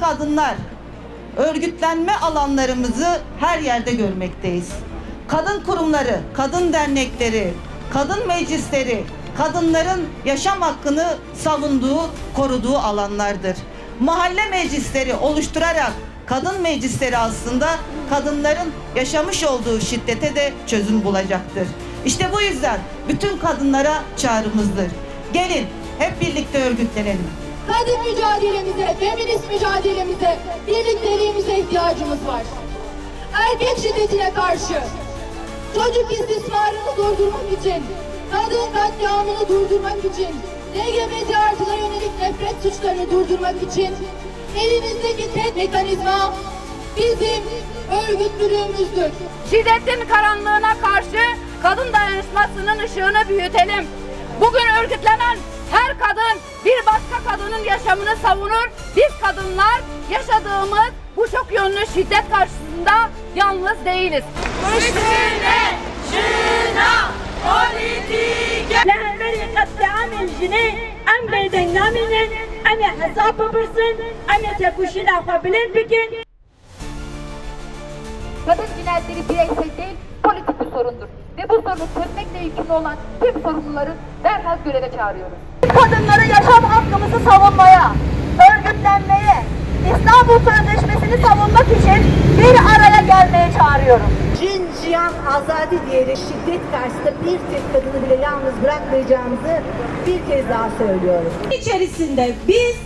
Kadınlar örgütlenme alanlarımızı her yerde görmekteyiz. Kadın kurumları, kadın dernekleri, kadın meclisleri, kadınların yaşam hakkını savunduğu, koruduğu alanlardır. Mahalle meclisleri oluşturarak kadın meclisleri aslında kadınların yaşamış olduğu şiddete de çözüm bulacaktır. İşte bu yüzden bütün kadınlara çağrımızdır. Gelin hep birlikte örgütlenelim. Kadın mücadelemize, feminist mücadelemize, birlikteliğimize ihtiyacımız var. Erkek şiddetine karşı, çocuk istismarını durdurmak için, kadın katliamını durdurmak için, LGBT artılara yönelik nefret suçlarını durdurmak için elimizdeki tek mekanizma bizim örgütlülüğümüzdür. Şiddetin karanlığına karşı kadın dayanışmasının ışığını büyütelim. Bugün örgütlenen kadının yaşamını savunur. Biz kadınlar yaşadığımız bu çok yönlü şiddet karşısında yalnız değiliz. لهالمري قد تعمل جنيه ام بيدن نامنن ام حساب برسن ام تكوشي لاخوا بلين بكن Kadın cinayetleri bireysel değil, politik bir sorundur. Ve bu sorunu çözmekle yükümlü olan tüm sorumluları derhal göreve çağırıyoruz. Kadınları yaşam İstanbul Sözleşmesi'ni savunmak için bir araya gelmeye çağırıyorum. Cin, cihan, azadi diyerek şiddet karşısında bir tek kadını bile yalnız bırakmayacağımızı bir kez daha söylüyorum. içerisinde biz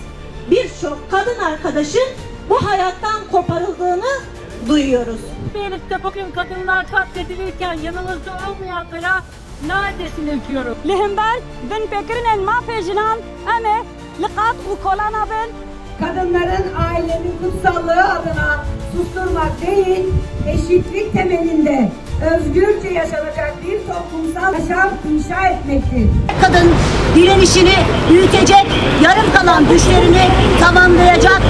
birçok kadın arkadaşın bu hayattan koparıldığını duyuyoruz. Birlikte bugün kadınlar katledilirken yanımızda olmayanlara nadesini öpüyorum. Lehmbal bin Bekir'in mahfecinan eme likat u kolana ben Kadınların ailenin kutsallığı adına susturmak değil, eşitlik temelinde özgürce yaşanacak bir toplumsal yaşam inşa etmektir. kadın direnişini büyütecek, yarım kalan düşlerini tamamlayacak.